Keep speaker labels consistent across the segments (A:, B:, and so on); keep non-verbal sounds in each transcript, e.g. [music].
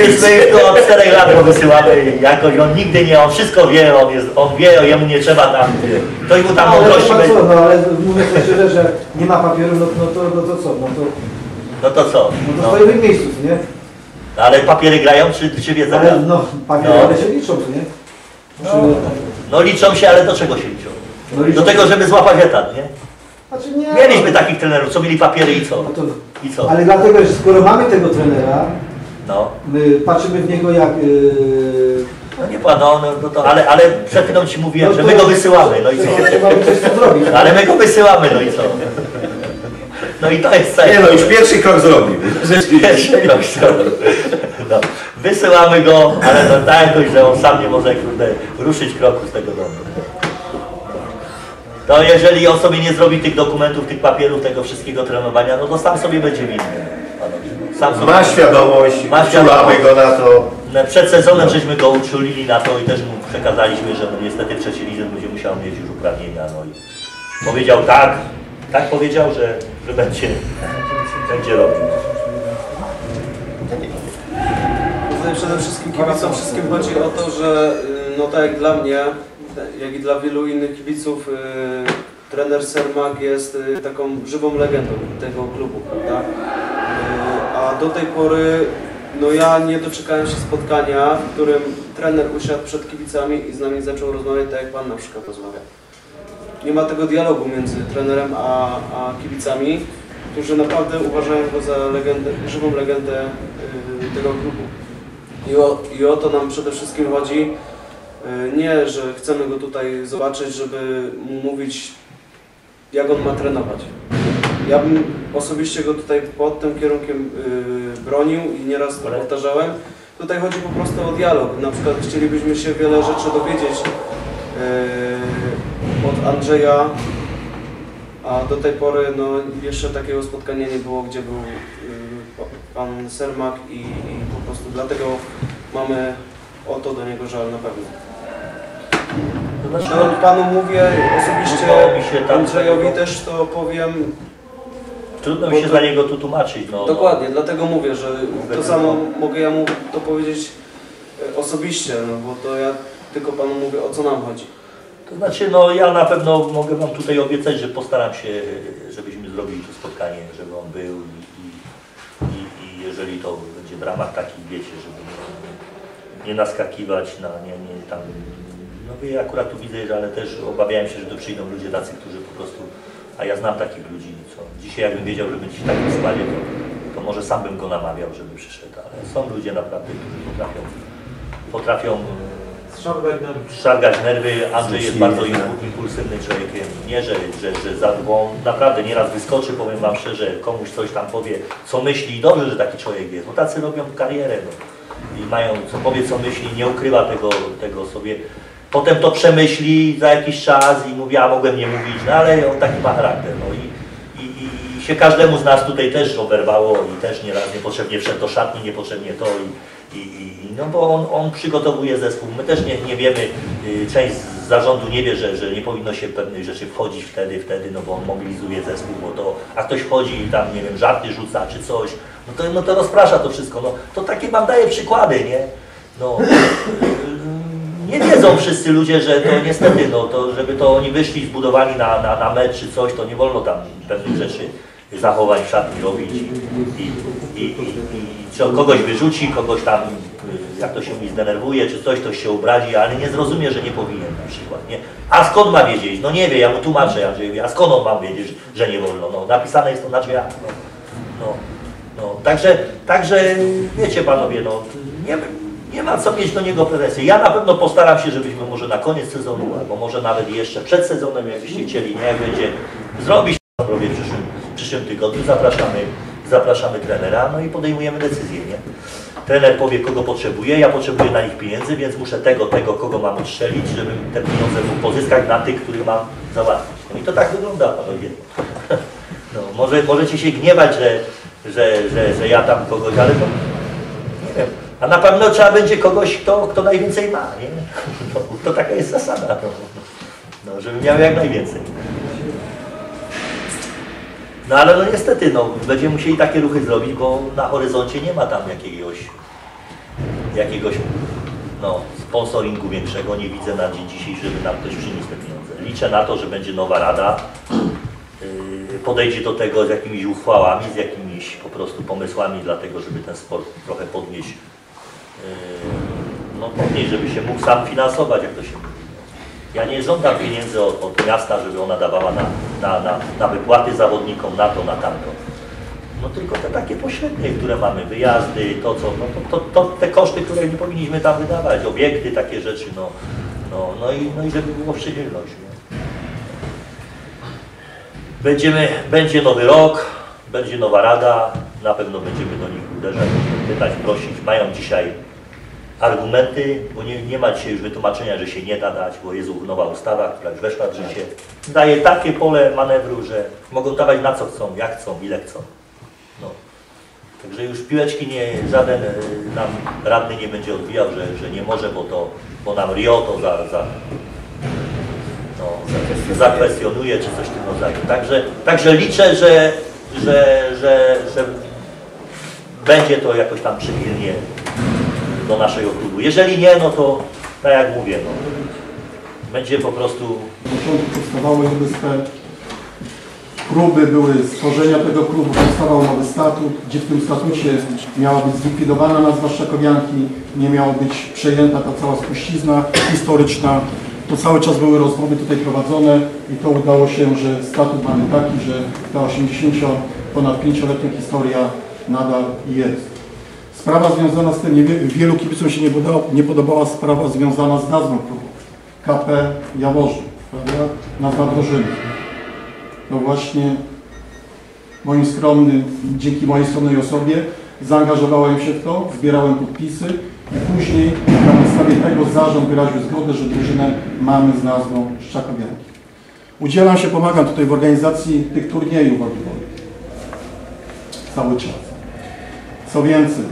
A: już, my już go od 4 lat go wysyłamy jakoś, on nigdy nie, on wszystko wie, on jest, on wie, jemu nie trzeba tam, ktoś mu tam mądrości
B: no,
A: będzie.
B: no, ale mówię to szczerze, że nie ma papieru, no, no, to, no to co? No to,
A: No to co?
B: no to
A: No,
B: stoi w miejscu, nie?
A: ale papiery grają, czy, czy wiedzą?
B: Ale no, papiery,
A: No.
B: ale się liczą, nie?
A: No.
B: Czy-
A: No liczą się, ale do czego się liczą?
B: no, liczą
A: Do tego, żeby złapać etat, nie?
B: Znaczy nie.
A: Mieliśmy takich trenerów, co mieli papiery i co?
B: No to,
A: I co?
B: ale dlatego, że skoro mamy tego trenera,
A: No.
B: my patrzymy w niego jak... Yy,
A: No nie pan, no, no, no to, ale, ale przed chwilą ci mówiłem,
B: no
A: że
B: to-
A: my go wysyłamy, no i co? Ale my go wysyłamy, no i co? No i to jest cel.
C: Nie no, już pierwszy krok zrobił.
A: Pierwszy krok zrobił. No, wysyłamy go, ale no tak jakoś, że on sam nie może kurde, ruszyć kroku z tego domu. To jeżeli on sobie nie zrobi tych dokumentów, tych papierów, tego wszystkiego trenowania, no to sam sobie będzie winny. Panowie. Sam sobie
C: Ma świadomość,
A: Ma świadomość.
C: go na to.
A: No, Przed sezonem żeśmy go uczulili na to i też mu przekazaliśmy, że no niestety w trzeciej lidze będzie musiał mieć już uprawnienia. No i powiedział tak, tak powiedział, że, że będzie, [laughs] będzie robił.
D: Przede wszystkim kibicom wszystkim chodzi o to, że y, no tak jak dla mnie, jak i dla wielu innych kibiców, y, trener Sermak jest y, taką żywą legendą tego klubu, prawda? Do tej pory no ja nie doczekałem się spotkania, w którym trener usiadł przed kibicami i z nami zaczął rozmawiać tak jak Pan na przykład rozmawia. Nie ma tego dialogu między trenerem a, a kibicami, którzy naprawdę uważają go za legendę, żywą legendę y, tego klubu. I o, I o to nam przede wszystkim chodzi. Y, Nie, że chcemy go tutaj zobaczyć, żeby mu mówić, jak on ma trenować. Ja bym osobiście go tutaj pod tym kierunkiem y, bronił i nieraz to powtarzałem. Tutaj chodzi po prostu o dialog. Na przykład chcielibyśmy się wiele rzeczy dowiedzieć y, od Andrzeja, a do tej pory no, jeszcze takiego spotkania nie było, gdzie był y, pa- pan Sermak i, i po prostu dlatego mamy o to do niego żal na pewno.
A: Znaczy,
D: No, panu mówię osobiście,
A: tam-
D: Andrzejowi też to powiem
A: trudno mi się za niego tu tłumaczyć. No,
D: dokładnie, dlatego mówię, że to samo mogę ja mu to powiedzieć e, osobiście, no, bo to ja tylko panu mówię o co nam chodzi.
A: To znaczy, no ja na pewno mogę Wam tutaj obiecać, że postaram się, żebyśmy zrobili to spotkanie, żeby on był i, i, i, jeżeli to będzie w ramach takich, wiecie, żeby nie, naskakiwać na, nie, nie tam, no wie, akurat tu widzę, ale też obawiałem się, że tu przyjdą ludzie tacy, którzy po prostu, a ja znam takich ludzi, co dzisiaj jakbym wiedział, że będzie w takim składzie, to, to może sam bym go namawiał, żeby przyszedł, ale są ludzie naprawdę, którzy potrafią, potrafią szargać nerwy. Andrzej jest bardzo impu- impulsywnym człowiekiem. Nie, że, że, że za, bo on naprawdę nieraz wyskoczy, powiem Wam szczerze, komuś coś tam powie, co myśli i dobrze, że taki człowiek jest, bo tacy robią karierę. No. I mają, co powie, co myśli, nie ukrywa tego, tego sobie. Potem to przemyśli za jakiś czas i mówi, a mogłem nie mówić, no ale on taki ma charakter. No i, i, i, się każdemu z nas tutaj też oberwało i też nieraz niepotrzebnie wszedł do szatni, niepotrzebnie to i, i, no bo on, on przygotowuje zespół. My też nie, nie wiemy, y, część z zarządu nie wie, że, że nie powinno się pewnych rzeczy wchodzić wtedy, wtedy, no bo on mobilizuje zespół, bo to, a ktoś wchodzi i tam, nie wiem, żarty rzuca czy coś, no to, no to rozprasza to wszystko. No, to takie wam daje przykłady, nie? No, y, nie wiedzą wszyscy ludzie, że to niestety, no to żeby to oni wyszli zbudowani na, na, na mecz czy coś, to nie wolno tam pewnych rzeczy zachowań szatni robić i, i, i, i, kogoś wyrzuci, kogoś tam, y, jak to się mówi, zdenerwuje, czy coś, ktoś się obrazi, ale nie zrozumie, że nie powinien na przykład, nie? A skąd ma wiedzieć? No nie wie, ja mu tłumaczę Andrzejowi, a skąd on ma wiedzieć, że nie wolno? No napisane jest to na drzwiach, no. no. No, także, także wiecie panowie, no, nie, nie ma co mieć do niego pretensji. Ja na pewno postaram się, żebyśmy może na koniec sezonu, albo może nawet jeszcze przed sezonem, jakbyście chcieli, nie, jak będzie zrobić to w przyszłym, przyszłym tygodniu, zapraszamy, zapraszamy trenera, no i podejmujemy decyzję, nie? Trener powie, kogo potrzebuje, ja potrzebuję na nich pieniędzy, więc muszę tego, tego, kogo mam odstrzelić, żebym te pieniądze mógł pozyskać na tych, których mam załatwić. No i to tak wygląda, panowie. [laughs] No, może, możecie się gniewać, że, że, że, że ja tam kogoś, ale to nie wiem. A na pewno trzeba będzie kogoś, kto, kto najwięcej ma, nie? No, to taka jest zasada, no. no, żeby miał jak najwięcej. No ale no niestety, no, będziemy musieli takie ruchy zrobić, bo na horyzoncie nie ma tam jakiegoś jakiegoś no, sponsoringu większego nie widzę na dzień dzisiaj, żeby nam ktoś przyniósł te pieniądze. Liczę na to, że będzie nowa rada, yy, podejdzie do tego z jakimiś uchwałami, z jakimiś po prostu pomysłami dlatego, żeby ten sport trochę podnieść, no podnieść, żeby się mógł sam finansować, jak to się mówi. Ja nie żądam pieniędzy od, od miasta, żeby ona dawała na, na, na, na wypłaty zawodnikom, na to, na tamto. No tylko te takie pośrednie, które mamy, wyjazdy, to co, no to, to, to te koszty, które nie powinniśmy tam wydawać, obiekty, takie rzeczy, no, no, no, i, no i żeby było przychylność. Nie? Będziemy, będzie nowy rok, będzie nowa rada, na pewno będziemy do nich uderzać, będziemy pytać, prosić. Mają dzisiaj argumenty, bo nie, nie ma dzisiaj już wytłumaczenia, że się nie da dać, bo jest nowa ustawa, która już weszła w życie. Daje takie pole manewru, że mogą dawać na co chcą, jak chcą, ile chcą. No. Także już piłeczki nie, żaden e, nam radny nie będzie odbijał, że, że nie może, bo to, bo nam Rio to za, za, no, za- zakwestionuje czy coś w tym rodzaju. Także, także liczę, że, że, że, że będzie to jakoś tam przychylnie do naszego klubu. Jeżeli nie, no to tak jak mówię, no, będzie po prostu
E: powstawały te próby były stworzenia tego klubu, powstawał nowy statut, gdzie w tym statucie miała być zlikwidowana nazwa Szczakowianki, nie miała być przejęta ta cała spuścizna historyczna. To cały czas były rozmowy tutaj prowadzone i to udało się, że statut mamy taki, że ta 80 ponad 5-letnia historia nadal jest. Sprawa związana z tym, wielu kibicom się nie podobała, nie podobała sprawa związana z nazwą klubu. KP Jaworzyn, prawda? Nazwa drużyny. No właśnie moim skromnym, dzięki mojej skromnej osobie zaangażowałem się w to, zbierałem podpisy i później na podstawie tego zarząd wyraził zgodę, że drużynę mamy z nazwą Szczakowianki. Udzielam się, pomagam tutaj w organizacji tych turniejów woleybolowych. Cały czas. Co więcej,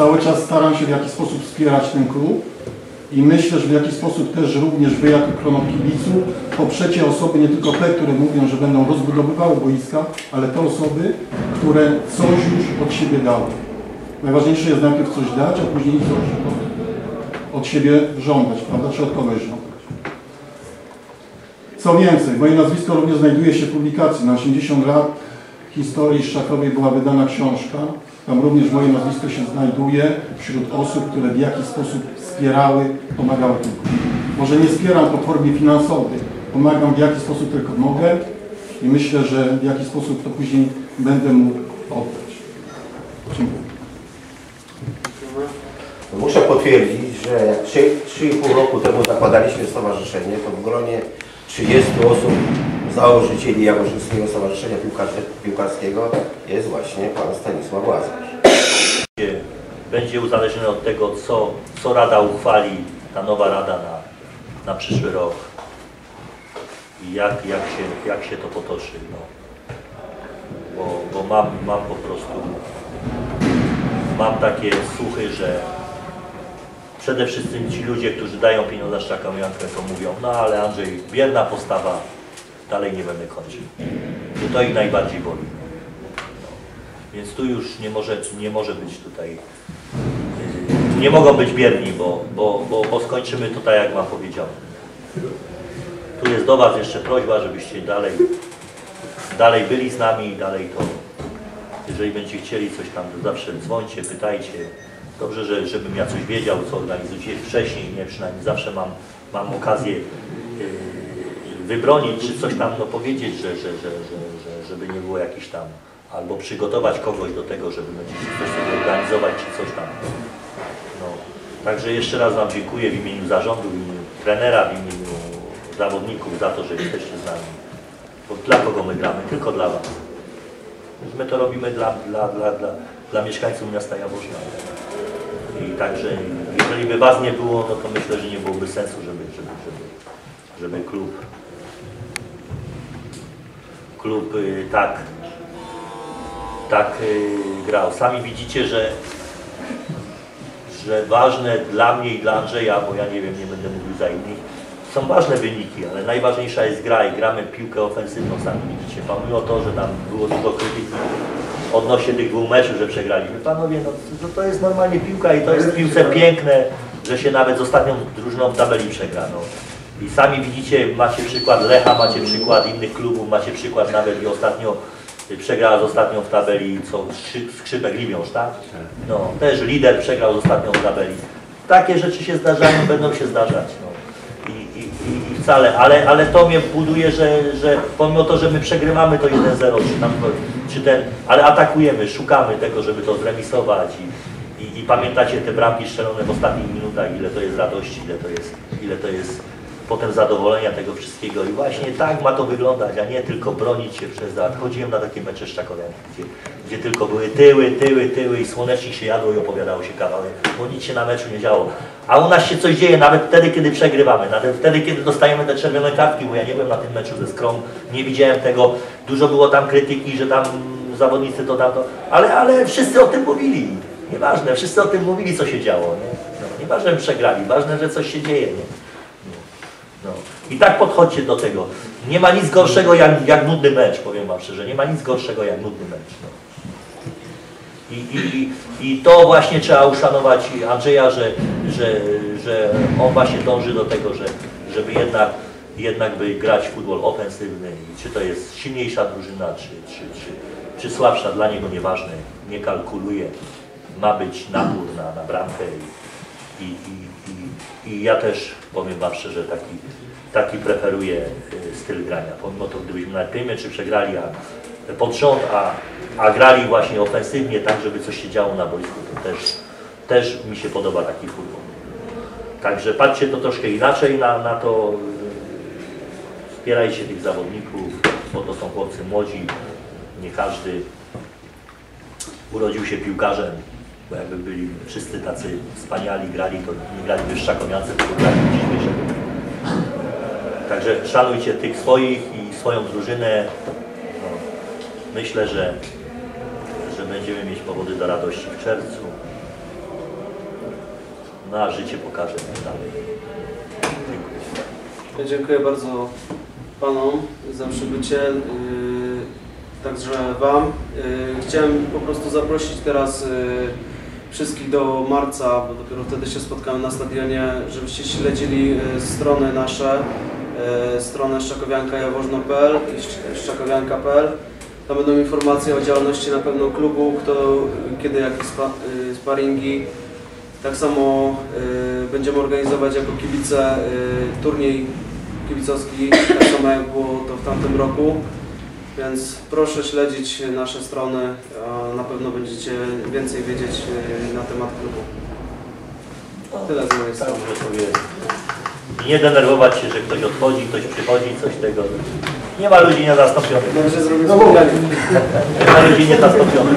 E: cały czas staram się w jakiś sposób wspierać ten klub i myślę, że w jakiś sposób też również wy jako krono kibiców poprzecie osoby, nie tylko te, które mówią, że będą rozbudowywały boiska, ale te osoby, które coś już od siebie dały. Najważniejsze jest najpierw coś dać, a później coś od, siebie żądać, prawda, czy od kogoś żądać. Co więcej, moje nazwisko również znajduje się w publikacji. Na 80 lat historii Szczakowej była wydana książka. Tam również moje nazwisko się znajduje wśród osób, które w jakiś sposób wspierały, pomagały klubom. Może nie wspieram w formie finansowej, pomagam w jaki sposób tylko mogę i myślę, że w jakiś sposób to później będę mógł oddać. Dziękuję.
C: Muszę potwierdzić, że jak 3,5 roku temu zakładaliśmy stowarzyszenie, to w gronie 30 osób założycieli Jaworzyńskiego Stowarzyszenia Piłkarskiego jest właśnie pan Stanisław Łazarz.
A: będzie- uzależnione od tego, co, co Rada uchwali, ta nowa Rada na, na przyszły rok i jak, jak, się, jak się to potoczy. No. Bo, bo mam, mam po prostu mam takie słuchy, że przede wszystkim ci ludzie, którzy dają pieniądze na Szczakowiankę, to mówią, no ale Andrzej, bierna postawa, dalej nie będę kończył. I to ich najbardziej boli. Więc tu już nie może, nie może być tutaj, yy, nie mogą być bierni, bo, bo, bo, bo skończymy to tak, jak Wam powiedziałem. Tu jest do Was jeszcze prośba, żebyście dalej, dalej byli z nami, dalej to, jeżeli będziecie chcieli coś tam, to zawsze dzwońcie, pytajcie. Dobrze, że, żebym ja coś wiedział, co organizujecie wcześniej, nie przynajmniej zawsze mam, mam okazję yy, wybronić, czy coś tam no, powiedzieć, że, że, że, że, że, żeby nie było jakichś tam, albo przygotować kogoś do tego, żeby będziecie coś sobie organizować, czy coś tam. No. Także jeszcze raz Wam dziękuję w imieniu zarządu, w imieniu trenera, w imieniu zawodników za to, że jesteście z nami. Bo dla kogo my gramy? Tylko dla Was. Więc My to robimy dla, dla, dla, dla, dla mieszkańców miasta Jaworzna. I także, jeżeli by Was nie było, no to myślę, że nie byłoby sensu, żeby, żeby, żeby, żeby klub klub y, tak, tak y, grał. Sami widzicie, że, że ważne dla mnie i dla Andrzeja, bo ja nie wiem, nie będę mówił za innych, są ważne wyniki, ale najważniejsza jest gra i gramy piłkę ofensywną, sami widzicie. Pomimo to, że tam było dużo krytyki, odnośnie tych dwóch meczów, że przegraliśmy. Panowie, no to, to jest normalnie piłka i to jest piłce piękne, że się nawet z ostatnią drużyną w tabeli przegra. I sami widzicie, macie przykład Lecha, macie przykład innych klubów, macie przykład nawet i ostatnio y, przegrała z ostatnią w tabeli, co Skrzy- Skrzypek Liwiąż, tak? No, też lider przegrał z ostatnią w tabeli. Takie rzeczy się zdarzają, będą się zdarzać. No. I, i, i- i wcale, ale, ale to mnie buduje, że, że pomimo to, że my przegrywamy to 1-0, czy tam, czy ten, ale atakujemy, szukamy tego, żeby to zremisować i, i, i pamiętacie te bramki strzelone w ostatnich minutach, ile to jest radości, ile to jest, ile to jest potem zadowolenia tego wszystkiego i właśnie tak ma to wyglądać, a nie tylko bronić się przez lat. Chodziłem na takie mecze szczakowianki, gdzie, gdzie tylko były tyły, tyły, tyły i słonecznik się jadło i opowiadało się kawałek, bo nic się na meczu nie działo. A u nas się coś dzieje nawet wtedy, kiedy przegrywamy, nawet wtedy, kiedy dostajemy te czerwone kartki, bo ja nie byłem na tym meczu ze Skrom, nie widziałem tego, dużo było tam krytyki, że tam zawodnicy to tamto, ale, ale wszyscy o tym mówili. Nieważne, wszyscy o tym mówili, co się działo. Nie? No, nieważne, że przegrali, ważne, że coś się dzieje. Nie? I tak podchodźcie do tego. Nie ma nic gorszego jak, jak nudny mecz, powiem Wam szczerze. Nie ma nic gorszego jak nudny mecz. No. I, i, i, to właśnie trzeba uszanować Andrzeja, że, że, że on właśnie dąży do tego, że, żeby jednak, jednak by grać w futbol ofensywny. I czy to jest silniejsza drużyna, czy, czy, czy, czy słabsza, dla niego nieważne. Nie kalkuluje. Ma być napór na, na bramkę i, i, i, I ja też powiem Wam szczerze, taki, taki preferuję y, styl grania. Pomimo to, gdybyśmy nawet meczy przegrali a, pod rząd, a, a grali właśnie ofensywnie, tak żeby coś się działo na boisku, to też, też mi się podoba taki futbol. Także patrzcie to troszkę inaczej na, na to. Wspierajcie tych zawodników, bo to są chłopcy młodzi. Nie każdy urodził się piłkarzem, bo jakby byli wszyscy tacy wspaniali, grali, to nie grali w Szczakowiance, tylko grali. Także szanujcie tych swoich i swoją drużynę. No, myślę, że, że będziemy mieć powody do radości w czerwcu. No a życie pokaże dalej. Dziękuję.
D: Dziękuję bardzo Panom za przybycie, yy, także Wam. Yy, Chciałem po prostu zaprosić teraz yy, wszystkich do marca, bo dopiero wtedy się spotkamy na stadionie, żebyście śledzili strony nasze, stronę szczakowiankajawożno.pl i szcz- szczakowianka.pl. Tam będą informacje o działalności na pewno klubu, kto, kiedy jakie spa, yy, sparingi. Tak samo y, będziemy organizować jako kibice y, turniej kibicowski, tak samo jak było to w tamtym roku. Więc proszę śledzić nasze strony, a na pewno będziecie więcej wiedzieć y, na temat klubu. Tyle z mojej strony.
A: Sobie nie denerwować się, że ktoś odchodzi, ktoś przychodzi, coś tego. Nie ma ludzi niezastąpionych.
D: Razie zrobię spotkanie.
A: Nie ma ludzi niezastąpionych.